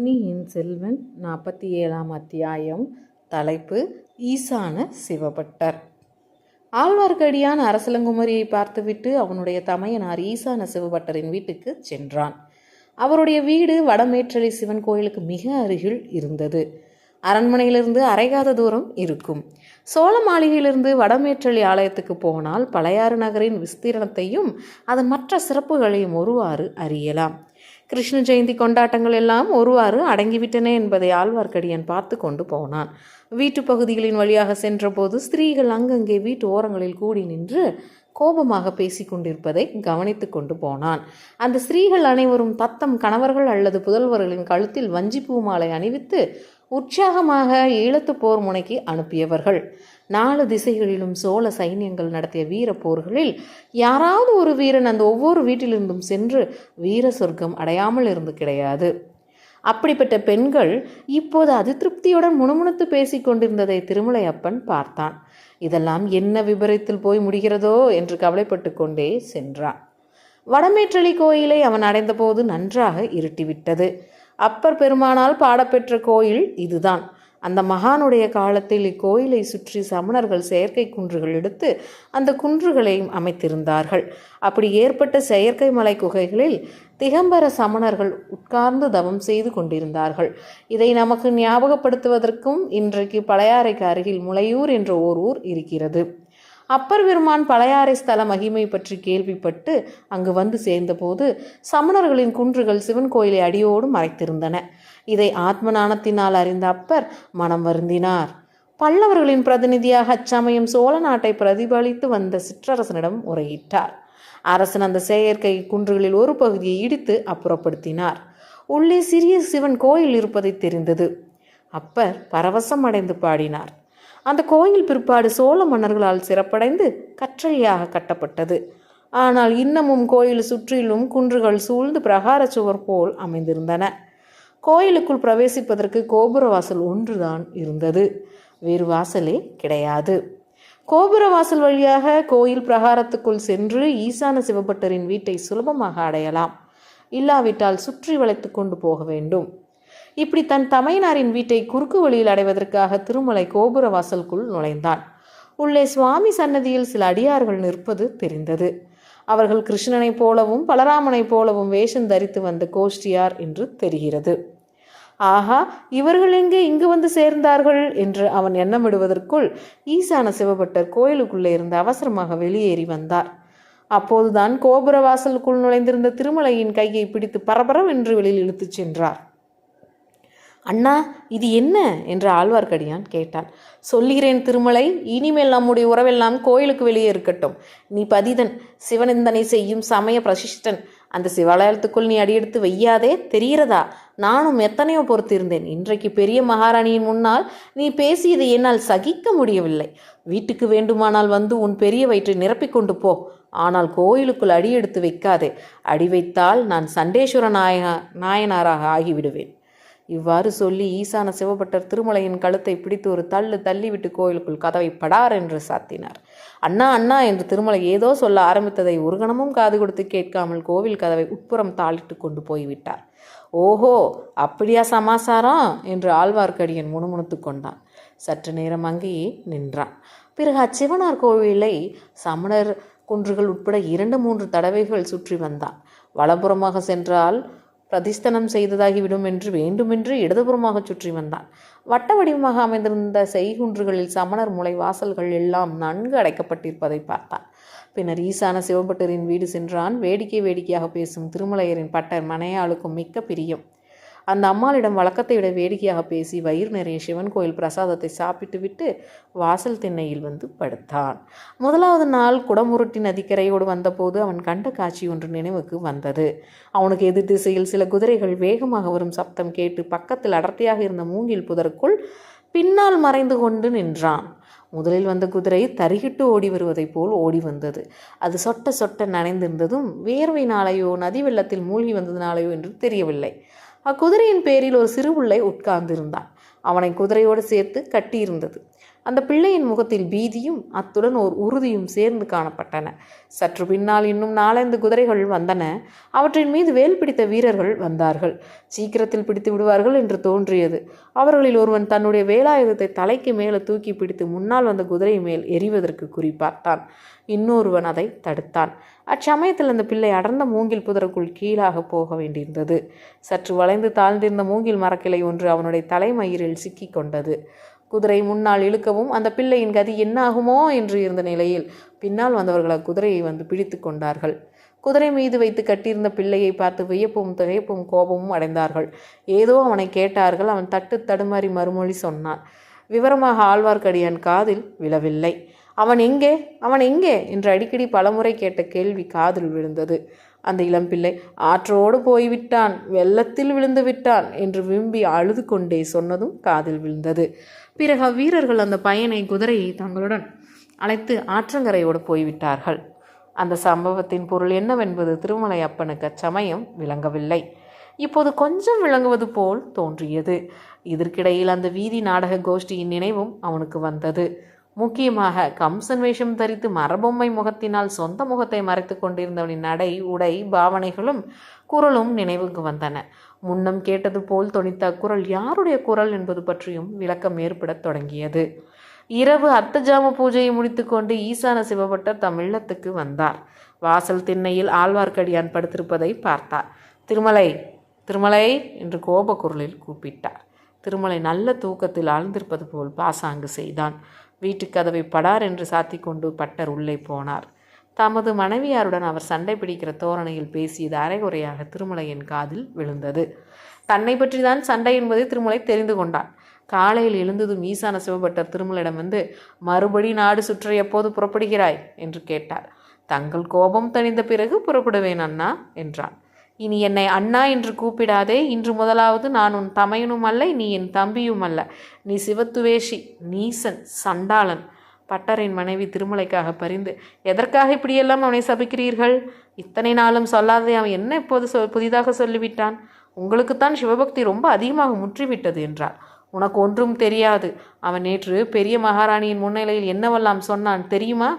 பொன்னியின் செல்வன் நாற்பத்தி ஏழாம் அத்தியாயம் தலைப்பு ஈசான சிவபட்டர். ஆழ்வார்க்கடியான் அரசலங்குமரியை பார்த்துவிட்டு அவனுடைய தமையனார் ஈசான சிவபட்டரின் வீட்டுக்கு சென்றான். அவருடைய வீடு வடமேற்றலி சிவன் கோயிலுக்கு மிக அருகில் இருந்தது. அரண்மனையிலிருந்து அரைகாத தூரம் இருக்கும். சோழ மாளிகையிலிருந்து வடமேற்றலி ஆலயத்துக்கு போனால் பழையாறு நகரின் விஸ்தீரணத்தையும் அதன் மற்ற சிறப்புகளையும் ஒருவாறு அறியலாம். கிருஷ்ண ஜெயந்தி கொண்டாட்டங்கள் எல்லாம் ஒருவாறு அடங்கிவிட்டன என்பதை ஆழ்வார்க்கடியான் பார்த்து கொண்டு போனான். வீட்டு பகுதிகளின் வழியாக சென்றபோது ஸ்திரீகள் அங்கங்கே வீட்டு ஓரங்களில் கூடி நின்று கோபமாக பேசி கொண்டிருப்பதை கவனித்து கொண்டு போனான். அந்த ஸ்திரீகள் அனைவரும் தத்தம் கணவர்கள் அல்லது புதல்வர்களின் கழுத்தில் வஞ்சிப்பூ மாலை அணிவித்து உற்சாகமாக ஈழத்து போர் முனைக்கு அனுப்பியவர்கள். நாலு திசைகளிலும் சோழ சைன்யங்கள் நடத்திய வீர போர்களில் யாராவது ஒரு வீரன் அந்த ஒவ்வொரு வீட்டிலிருந்தும் சென்று வீர சொர்க்கம் அடையாமல் இருந்து கிடையாது. அப்படிப்பட்ட பெண்கள் இப்போது அதிருப்தியுடன் முணுமுணுத்து பேசிக் கொண்டிருந்ததை திருமலையப்பன் பார்த்தான். இதெல்லாம் என்ன விபரீத்தில் போய் முடிகிறதோ என்று கவலைப்பட்டு கொண்டே சென்றான். வடமேற்றலி கோயிலை அவன் அடைந்தபோது நன்றாக இருட்டிவிட்டது. அப்பர் பெருமானால் பாடப்பெற்ற கோயில் இதுதான். அந்த மகானுடைய காலத்தில் இக்கோயிலை சுற்றி சமணர்கள் செயற்கை குன்றுகள் எடுத்து அந்த குன்றுகளை அமைத்திருந்தார்கள். அப்படி ஏற்பட்ட செயற்கை மலை குகைகளில் திகம்பர சமணர்கள் உட்கார்ந்து தவம் செய்து கொண்டிருந்தார்கள். இதை நமக்கு ஞாபகப்படுத்துவதற்கும் இன்றைக்கு பழையாறைக்கு அருகில் முளையூர் என்ற ஓர் ஊர் இருக்கிறது. அப்பர் பெருமான் பழையாறை ஸ்தல மகிமை பற்றி கேள்விப்பட்டு அங்கு வந்து சேர்ந்தபோது சமணர்களின் குன்றுகள் சிவன் கோயிலை அடியோடு மறைத்திருந்தன. இதை ஆத்ம நாணத்தினால் அறிந்த அப்பர் மனம் வருந்தினார். பல்லவர்களின் பிரதிநிதியாக அச்சமயம் சோழ நாட்டை பிரதிபலித்து வந்த சிற்றரசனிடம் முறையிட்டார். அரசன் அந்த செயற்கை குன்றுகளில் ஒரு பகுதியை இடித்து அப்புறப்படுத்தினார். உள்ளே சிறிய சிவன் கோயில் இருப்பதை தெரிந்தது. அப்பர் பரவசம் அடைந்து பாடினார். அந்த கோயில் பிற்பாடு சோழ மன்னர்களால் சிறப்படைந்து கற்றளியாக கட்டப்பட்டது. ஆனால் இன்னமும் கோயில் சுற்றிலும் குன்றுகள் சூழ்ந்து பிரகார சுவர் போல் அமைந்திருந்தன. கோயிலுக்குள் பிரவேசிப்பதற்கு கோபுர வாசல் ஒன்றுதான் இருந்தது. வேறு வாசலே கிடையாது. கோபுர வாசல் வழியாக கோயில் பிரகாரத்துக்குள் சென்று ஈசான சிவபட்டரின் வீட்டை சுலபமாக அடையலாம். இல்லாவிட்டால் சுற்றி வளைத்து கொண்டு போக வேண்டும். இப்படி தன் தமையனாரின் வீட்டை குறுக்கு வழியில் அடைவதற்காக திருமலை கோபுர வாசலுக்குள் நுழைந்தான். உள்ளே சுவாமி சன்னதியில் சில அடியார்கள் நிற்பது தெரிந்தது. அவர்கள் கிருஷ்ணனைப் போலவும் பலராமனைப் போலவும் வேஷம் தரித்து வந்த கோஷ்டியார் என்று தெரிகிறது. ஆஹா இவர்கள் எங்கே இங்கு வந்து சேர்ந்தார்கள் என்று அவன் எண்ணமிடுவதற்குள் ஈசான சிவபட்டர் கோயிலுக்குள்ளே இருந்து அவசரமாக வெளியேறி வந்தார். அப்போதுதான் கோபுர வாசலுக்குள் நுழைந்திருந்த திருமலையின் கையை பிடித்து பரபரவென்று வெளியில் இழுத்துச் சென்றார். அண்ணா இது என்ன? என்று ஆழ்வார்க்கடியான் கேட்டான். சொல்லுகிறேன் திருமலை இனிமேல் நம்முடைய உறவெல்லாம் கோயிலுக்கு வெளியே இருக்கட்டும். நீ பதிதன் சிவனிந்தனை செய்யும் சமய பிரசிஷ்டன். அந்த சிவாலயத்துக்குள் நீ அடியெடுத்து வையாதே தெரிகிறதா? நானும் எத்தனையோ பொறுத்திருந்தேன். இன்றைக்கு பெரிய மகாராணியின் முன்னால் நீ பேசியதை என்னால் சகிக்க முடியவில்லை. வீட்டுக்கு வேண்டுமானால் வந்து உன் பெரிய வயிற்றை நிரப்பிக்கொண்டு போ. ஆனால் கோயிலுக்குள் அடியெடுத்து வைக்காதே. அடி வைத்தால் நான் சண்டேஸ்வர நாயக நாயனாராக ஆகிவிடுவேன். இவ்வாறு சொல்லி ஈசான சிவபட்டர் திருமலையின் கழுத்தை பிடித்து ஒரு தள்ளு தள்ளிவிட்டு கோயிலுக்குள் கதவை படார் என்று சாத்தினார். அண்ணா அண்ணா என்று திருமலை ஏதோ சொல்ல ஆரம்பித்ததை ஒரு கணமும் காது கொடுத்து கேட்காமல் கோவில் கதவை உட்புறம் தாளிட்டு கொண்டு போய்விட்டார். ஓஹோ அப்படியா சமாசாரம் என்று ஆழ்வார்க்கடியன் முணுமுணுத்து கொண்டான். சற்று நேரம் அங்கேயே நின்றான். பிறகு அச்சிவனார் கோவிலை சமணர் குன்றுகள் உட்பட இரண்டு மூன்று தடவைகள் சுற்றி வந்தான். வலப்புறமாக சென்றால் பிரதிஸ்தனம் செய்ததாகிவிடும் என்று வேண்டுமென்று இடதுபுறமாக சுற்றி வந்தான். வட்ட வடிவமாக அமைந்திருந்த செய்குன்றுகளில் சமணர் முளை வாசல்கள் எல்லாம் நன்கு அடைக்கப்பட்டிருப்பதை பார்த்தான். பின்னர் ஈசான சிவபட்டரின் வீடு சென்றான். வேடிக்கை வேடிக்கையாக பேசும் திருமலையரின் பட்டர் மனையாளுக்கும் மிக்க பிரியம். அந்த அம்மாளிடம் வழக்கத்தை விட வேடிக்கையாக பேசி வயிறு நிறைய சிவன் கோயில் பிரசாதத்தை சாப்பிட்டு விட்டு வாசல் திண்ணையில் வந்து படுத்தான். முதலாவது நாள் குடமுருட்டி நதிக்கரையோடு வந்தபோது அவன் கண்ட காட்சி ஒன்று நினைவுக்கு வந்தது. அவனுக்கு எதிர் திசையில் சில குதிரைகள் வேகமாக வரும் சப்தம் கேட்டு பக்கத்தில் அடர்த்தியாக இருந்த மூங்கில் புதருக்குள் பின்னால் மறைந்து கொண்டு நின்றான். முதலில் வந்த குதிரை தருகிட்டு ஓடி வருவதைப் போல் ஓடி வந்தது. அது சொட்ட சொட்ட நனைந்திருந்ததும் வேர்வையினாலேயோ நதி வெள்ளத்தில் மூழ்கி வந்ததினாலேயோ என்று தெரியவில்லை. அக்குதிரையின் பேரில் ஒரு சிறு பிள்ளை உட்கார்ந்திருந்தான். அவனை குதிரையோடு சேர்த்து கட்டியிருந்தது. அந்த பிள்ளையின் முகத்தில் பீதியும் அத்துடன் ஓர் உறுதியும் சேர்ந்து காணப்பட்டன. சற்று பின்னால் இன்னும் நாலந்து குதிரைகள் வந்தன. அவற்றின் மீது வேல் பிடித்த வீரர்கள் வந்தார்கள். சீக்கிரத்தில் பிடித்து விடுவார்கள் என்று தோன்றியது. அவர்களில் ஒருவன் தன்னுடைய வேலாயுதத்தை தலைக்கு மேலே தூக்கி பிடித்து முன்னால் வந்த குதிரை மேல் எறிவதற்கு குறிப்பார்த்தான் இன்னொருவன் அதை தடுத்தான். அச்சமயத்தில் அந்த பிள்ளை அடர்ந்த மூங்கில் புதருக்குள் கீழாக போக வேண்டியிருந்தது. சற்று வளைந்து தாழ்ந்திருந்த மூங்கில் மரக்கிளை ஒன்று அவனுடைய தலைமயிரில் சிக்கிக் கொண்டது. குதிரை முன்னால் இழுக்கவும் அந்த பிள்ளையின் கதி என்னாகுமோ என்று இருந்த நிலையில் பின்னால் வந்தவர்கள் அக்குதிரையை வந்து பிடித்து கொண்டார்கள். குதிரை மீது வைத்து கட்டியிருந்த பிள்ளையை பார்த்து வியப்பும் திகைப்பும் கோபமும் அடைந்தார்கள். ஏதோ அவனை கேட்டார்கள். அவன் தட்டு தடுமாறி மறுமொழி சொன்னான். விவரமாக ஆழ்வார்க்கடியான் காதில் விழவில்லை. அவன் எங்கே? அவன் எங்கே? என்று அடிக்கடி பலமுறை கேட்ட கேள்வி காதில் விழுந்தது. அந்த இளம்பிள்ளை ஆற்றோடு போய்விட்டான் வெள்ளத்தில் விழுந்து விட்டான் என்று விரும்பி அழுது கொண்டே சொன்னதும் காதில் விழுந்தது. பிறகு அவ்வீரர்கள் அந்த பையனை குதிரையை தங்களுடன் அழைத்து ஆற்றங்கரையோடு போய்விட்டார்கள். அந்த சம்பவத்தின் பொருள் என்னவென்பது திருமலை அப்பனுக்கு அச்சமயம் விளங்கவில்லை. இப்போது கொஞ்சம் விளங்குவது போல் தோன்றியது. இதற்கிடையில் அந்த வீதி நாடக கோஷ்டியின் நினைவும் அவனுக்கு வந்தது. முக்கியமாக கம்சன் வேஷம் தரித்து மரபொம்மை முகத்தினால் சொந்த முகத்தை மறைத்து கொண்டிருந்தவனின் நடை உடை பாவனைகளும் குரலும் நினைவுக்கு வந்தன. முன்னம் கேட்டது போல் தொனித்த அக்குரல் யாருடைய குரல் என்பது பற்றியும் விளக்கம் ஏற்படத் தொடங்கியது. இரவு அர்த்தஜாம பூஜையை முடித்துக்கொண்டு ஈசான சிவபட்டர் தம் இல்லத்துக்கு வந்தார். வாசல் திண்ணையில் ஆழ்வார்க்கடியான் படுத்திருப்பதை பார்த்தார். திருமலை திருமலை என்று கோப குரலில் கூப்பிட்டார். திருமலை நல்ல தூக்கத்தில் ஆழ்ந்திருப்பது போல் பாசாங்கு செய்தான். வீட்டுக் கதவை படார் என்று சாத்தி கொண்டு பட்டர் உள்ளே போனார். தமது மனைவியாருடன் அவர் சண்டை பிடிக்கிற தோரணையில் பேசியது அரைகுறையாக திருமலையின் காதில் விழுந்தது. தன்னை பற்றிதான் சண்டை என்பதை திருமலை தெரிந்து கொண்டான். காலையில் எழுந்ததும் ஈசான சிவபட்டர் திருமலிடம் வந்து மறுபடி நாடு சுற்ற எப்போது புறப்படுகிறாய்? என்று கேட்டார். தங்கள் கோபம் தணிந்த பிறகு புறப்படுவேன் அண்ணா என்றான். இனி என்னை அண்ணா என்று கூப்பிடாதே. இன்று முதலாவது நான் உன் தமையனும் அல்ல நீ என் தம்பியும் அல்ல. நீ சிவத்துவேஷி நீசன் சண்டாளன். பட்டரின் மனைவி திருமலைக்காக பரிந்து. எதற்காக இப்படியெல்லாம் அவனை சபிக்கிறீர்கள்? இத்தனை நாளும் சொல்லாததை அவன் என்ன இப்போது சொ புதிதாக சொல்லிவிட்டான்? உங்களுக்குத்தான் சிவபக்தி ரொம்ப அதிகமாக முற்றிவிட்டது என்றார் உனக்கு ஒன்றும் தெரியாது. அவன் நேற்று பெரிய மகாராணியின் முன்னிலையில் என்னவெல்லாம் சொன்னான் தெரியுமா?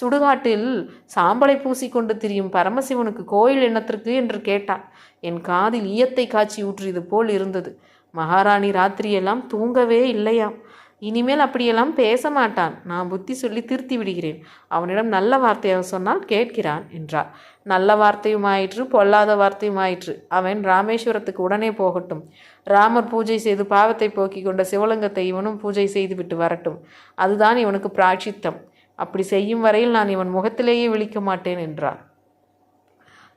சுடுகாட்டில் சாம்பலை பூசிக்கொண்டு திரியும் பரமசிவனுக்கு கோயில் எண்ணத்திற்கு என்று கேட்டான் என் காதில் ஈயத்தை காய்ச்சி ஊற்றியது போல் இருந்தது. மகாராணி ராத்திரியெல்லாம் தூங்கவே இல்லையாம். இனிமேல் அப்படியெல்லாம் பேச மாட்டான். நான் புத்தி சொல்லி திருத்தி விடுகிறேன். அவனிடம் நல்ல வார்த்தையாக சொன்னால் கேட்கிறான் என்றார் நல்ல வார்த்தையும் ஆயிற்று பொல்லாத வார்த்தையும் ஆயிற்று அவன் ராமேஸ்வரத்துக்கு உடனே போகட்டும். ராமர் பூஜை செய்து பாவத்தை போக்கிக் கொண்ட சிவலிங்கத்தை இவனும் பூஜை செய்துவிட்டு வரட்டும். அதுதான் இவனுக்கு பிராட்சித்தம் அப்படி செய்யும் வரையில் நான் இவன் முகத்திலேயே விழிக்க மாட்டேன் என்றார்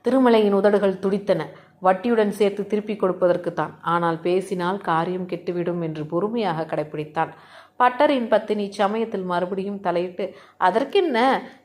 திருமலையின் உதடுகள் துடித்தன. வட்டியுடன் சேர்த்து திருப்பிக் கொடுப்பதற்கு தான் ஆனால் பேசினால் காரியம் கெட்டுவிடும் என்று பொறுமையாக கடைப்பிடித்தான். பட்டரின் பத்தினி சமயத்தில் மறுபடியும் தலையிட்டு அதற்கென்ன?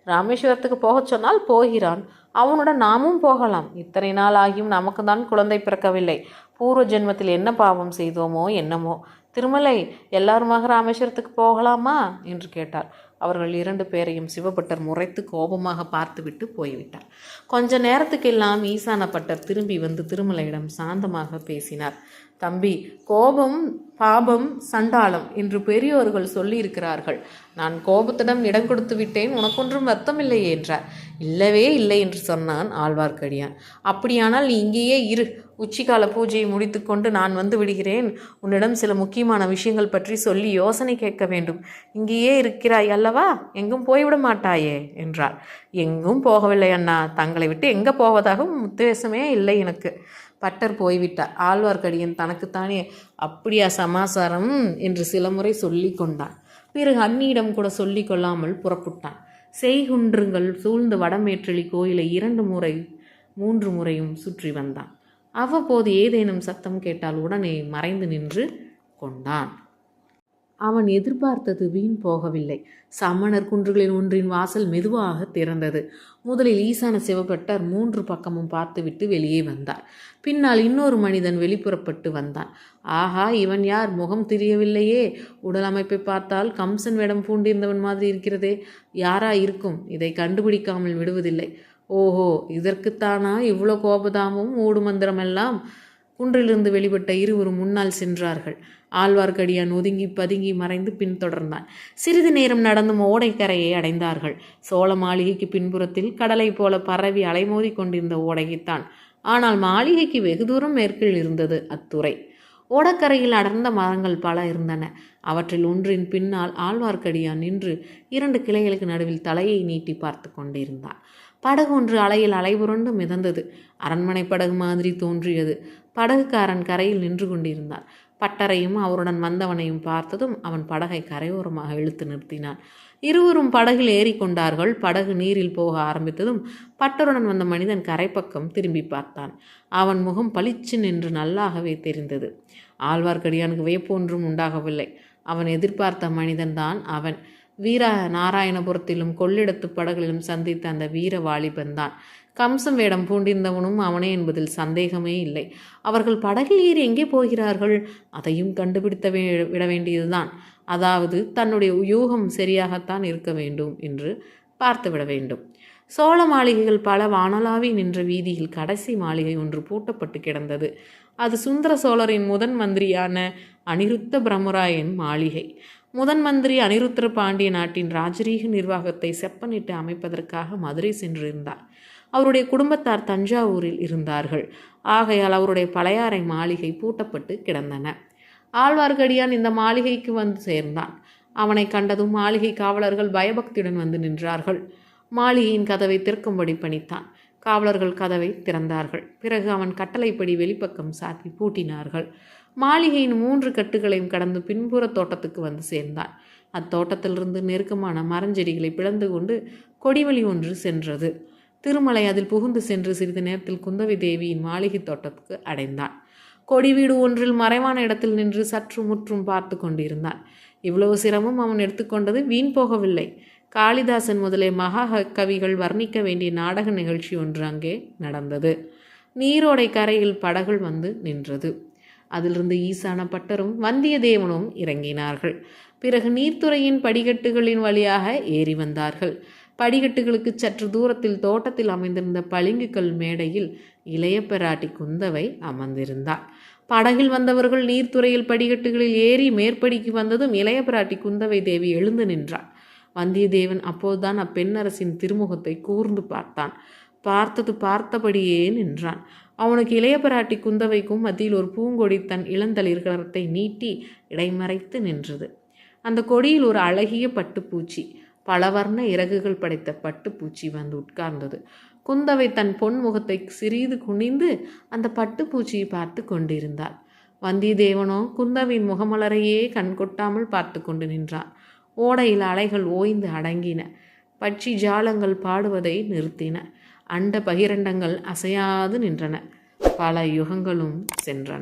ராமேஸ்வரத்துக்கு போகச் சொன்னால் போகிறான். அவனுடன் நாமும் போகலாம். இத்தனை நாள் ஆகியும் நமக்கு தான் குழந்தை பிறக்கவில்லை. பூர்வ ஜென்மத்தில் என்ன பாவம் செய்தோமோ என்னமோ. திருமலை எல்லாருமாக ராமேஸ்வரத்துக்கு போகலாமா? என்று கேட்டார். அவர்கள் இரண்டு பேரையும் சிவபட்டர் முறைத்து கோபமாக பார்த்துவிட்டு போய்விட்டார். கொஞ்ச நேரத்துக்கெல்லாம் ஈசான பட்டர் திரும்பி வந்து திருமலையிடம் சாந்தமாக பேசினார். தம்பி கோபம் பாபம் சண்டாளம் என்று பெரியோர்கள் சொல்லியிருக்கிறார்கள். நான் கோபத்திடம் இடம் கொடுத்து விட்டேன் உனக்கொன்றும் வருத்தமில்லையே என்றார். இல்லவே இல்லை என்று சொன்னான் ஆழ்வார்க்கடியான். அப்படியானால் நீ இங்கேயே இரு. உச்சிகால பூஜையை முடித்துக்கொண்டு நான் வந்து விடுகிறேன். உன்னிடம் சில முக்கியமான விஷயங்கள் பற்றி சொல்லி யோசனை கேட்க வேண்டும். இங்கேயே இருக்கிறாய் அல்லவா? எங்கும் போய்விட மாட்டாயே என்றார். எங்கும் போகவில்லை அண்ணா. தங்களை விட்டு எங்கே போவதாகவும் உத்தேசமே இல்லை எனக்கு. பட்டர் போய்விட்டார். ஆழ்வார்க்கடியன் தனக்குத்தானே அப்படியா சமாசாரம் என்று சில முறை சொல்லி கொண்டான். பிறகு அண்ணியிடம் கூட சொல்லி கொள்ளாமல் புறப்பட்டான். செய்குன்றுங்கள் சூழ்ந்த வடமேற்றலி கோயிலை இரண்டு முறை மூன்று முறையும் சுற்றி வந்தான். அவ்வப்போது ஏதேனும் சத்தம் கேட்டால் உடனே மறைந்து நின்று கொண்டான். அவன் எதிர்பார்த்தது வீண் போகவில்லை. சமணர் குன்றுகளின் ஒன்றின் வாசல் மெதுவாக திறந்தது. முதலில் ஈசான சிவபட்டர் மூன்று பக்கமும் பார்த்துவிட்டு வெளியே வந்தார். பின்னால் இன்னொரு மனிதன் வெளிப்புறப்பட்டு வந்தான். ஆஹா இவன் யார்? முகம் தெரியவில்லையே. உடல் அமைப்பை பார்த்தால் கம்சன் வேடம் பூண்டிருந்தவன் மாதிரி இருக்கிறதே. யாரா இருக்கும்? இதை கண்டுபிடிக்காமல் விடுவதில்லை. ஓஹோ இதற்குத்தானா இவ்வளோ கோபதாமும் மூடு மந்திரமெல்லாம்? குன்றிலிருந்து வெளிப்பட்ட இருவரும் முன்னால் சென்றார்கள். ஆழ்வார்க்கடியான் ஒதுங்கி பதுங்கி மறைந்து பின்தொடர்ந்தான். சிறிது நேரம் நடந்தும் ஓடைக்கரையை அடைந்தார்கள். சோழ மாளிகைக்கு பின்புறத்தில் கடலை போல பரவி அலைமோதி கொண்டிருந்த ஓடையைத்தான். ஆனால் மாளிகைக்கு வெகு தூரம் மேற்கில் இருந்தது அத்துறை. ஓடக்கரையில் அடர்ந்த மரங்கள் பல இருந்தன. அவற்றில் ஒன்றின் பின்னால் ஆழ்வார்க்கடியான் நின்று இரண்டு கிளைகளுக்கு நடுவில் தலையை நீட்டி பார்த்து கொண்டிருந்தான். படகு ஒன்று அலையில் அலைபுரண்டு மிதந்தது. அரண்மனை படகு மாதிரி தோன்றியது. படகுக்காரன் கரையில் நின்று கொண்டிருந்தான். பட்டரையும் அவருடன் வந்தவனையும் பார்த்ததும் அவன் படகை கரையோரமாக இழுத்து நிறுத்தினான். இருவரும் படகில் ஏறிக்கொண்டார்கள் படகு நீரில் போக ஆரம்பித்ததும் பட்டருடன் வந்த மனிதன் கரைப்பக்கம் திரும்பி பார்த்தான். அவன் முகம் பளிச்சு நின்று நல்லாகவே தெரிந்தது. ஆழ்வார்க்கடியானுக்கு வியப்பு ஒன்றும் உண்டாகவில்லை. அவன் எதிர்பார்த்த மனிதன்தான் அவன். வீர நாராயணபுரத்திலும் கொள்ளிடத்து படகுகளிலும் சந்தித்த அந்த வீர வாலிபன்தான் கம்சம் வேடம் பூண்டிருந்தவனும் அவனே என்பதில் சந்தேகமே இல்லை. அவர்கள் படகில் ஏறி எங்கே போகிறார்கள்? அதையும் கண்டுபிடித்த வே விட வேண்டியதுதான். அதாவது தன்னுடைய யூகம் சரியாகத்தான் இருக்க வேண்டும் என்று பார்த்துவிட வேண்டும். சோழ மாளிகைகள் பல வானலாவி நின்ற வீதியில் கடைசி மாளிகை ஒன்று பூட்டப்பட்டு கிடந்தது. அது சுந்தர சோழரின் முதன் மந்திரியான அனிருத்த பிரம்மராயன் மாளிகை. முதன் மந்திரி அனிருத்தர பாண்டிய நாட்டின் ராஜரீக நிர்வாகத்தை செப்பனிட்டு அமைப்பதற்காக மதுரை சென்றிருந்தார். அவருடைய குடும்பத்தார் தஞ்சாவூரில் இருந்தார்கள். ஆகையால் அவருடைய பழையாறை மாளிகை பூட்டப்பட்டு கிடந்தன. ஆழ்வார்க்கடியான் இந்த மாளிகைக்கு வந்து சேர்ந்தான். அவனை கண்டதும் மாளிகை காவலர்கள் பயபக்தியுடன் வந்து நின்றார்கள். மாளிகையின் கதவை திறக்கும்படி பணித்தான். காவலர்கள் கதவை திறந்தார்கள். பிறகு அவன் கட்டளைப்படி வெளிப்பக்கம் சாத்தி பூட்டினார்கள். மாளிகையின் மூன்று கட்டுகளையும் கடந்து பின்புற தோட்டத்துக்கு வந்து சேர்ந்தான். அத்தோட்டத்திலிருந்து நெருக்கமான மரஞ்செடிகளை பிளந்து கொண்டு கொடிவழி ஒன்று சென்றது. திருமலை அதில் புகுந்து சென்று சிறிது நேரத்தில் குந்தவி தேவியின் மாளிகை தோட்டத்துக்கு அடைந்தான். கொடி வீடு ஒன்றில் மறைவான இடத்தில் நின்று சற்று முற்றும் பார்த்து கொண்டிருந்தான். இவ்வளவு சிரமம் அவன் எடுத்துக்கொண்டது வீண் போகவில்லை. காளிதாசன் முதலே மகா கவிகள் வர்ணிக்க வேண்டிய நாடக நிகழ்ச்சி ஒன்று அங்கே நடந்தது. நீரோடை கரையில் படகுகள் வந்து நின்றது. அதிலிருந்து ஈசான பட்டரும் வந்தியத்தேவனும் இறங்கினார்கள். பிறகு நீர்த்துறையின் படிக்கட்டுகளின் வழியாக ஏறி வந்தார்கள். படிக்கட்டுகளுக்கு சற்று தூரத்தில் தோட்டத்தில் அமைந்திருந்த பளிங்குக்கல் மேடையில் இளைய பெராட்டி குந்தவை அமர்ந்திருந்தாள் படகில் வந்தவர்கள் நீர்த்துறையில் படிக்கட்டுகளில் ஏறி மேற்படிக்கு வந்ததும் இளைய பிராட்டி குந்தவை தேவி எழுந்து நின்றாள் வந்தியத்தேவன் அப்போதுதான் அப்பெண்ணரசின் திருமுகத்தை கூர்ந்து பார்த்தான். பார்த்தது பார்த்தபடியே நின்றான். அவனுக்கு இளைய பிராட்டி குந்தவைக்கும் மத்தியில் ஒரு பூங்கொடி தன் இளந்தளிர்களத்தை நீட்டி இடைமறைத்து நின்றது. அந்த கொடியில் ஒரு அழகிய பட்டுப்பூச்சி பலவர்ண இறகுகள் படைத்த பட்டுப்பூச்சி வந்து உட்கார்ந்தது. குந்தவை தன் பொன் முகத்தை சிறிது குனிந்து அந்த பட்டுப்பூச்சியை பார்த்து கொண்டிருந்தாள். வந்தியத்தேவனோ குந்தவின் முகமலரையே கண் கொட்டாமல் பார்த்து கொண்டு நின்றான். ஓடையில் அலைகள் ஓய்ந்து அடங்கின. பட்சி ஜாலங்கள் பாடுவதை நிறுத்தின. அண்ட பகிரண்டங்கள் அசையாது நின்றன. பல யுகங்களும் சென்றன.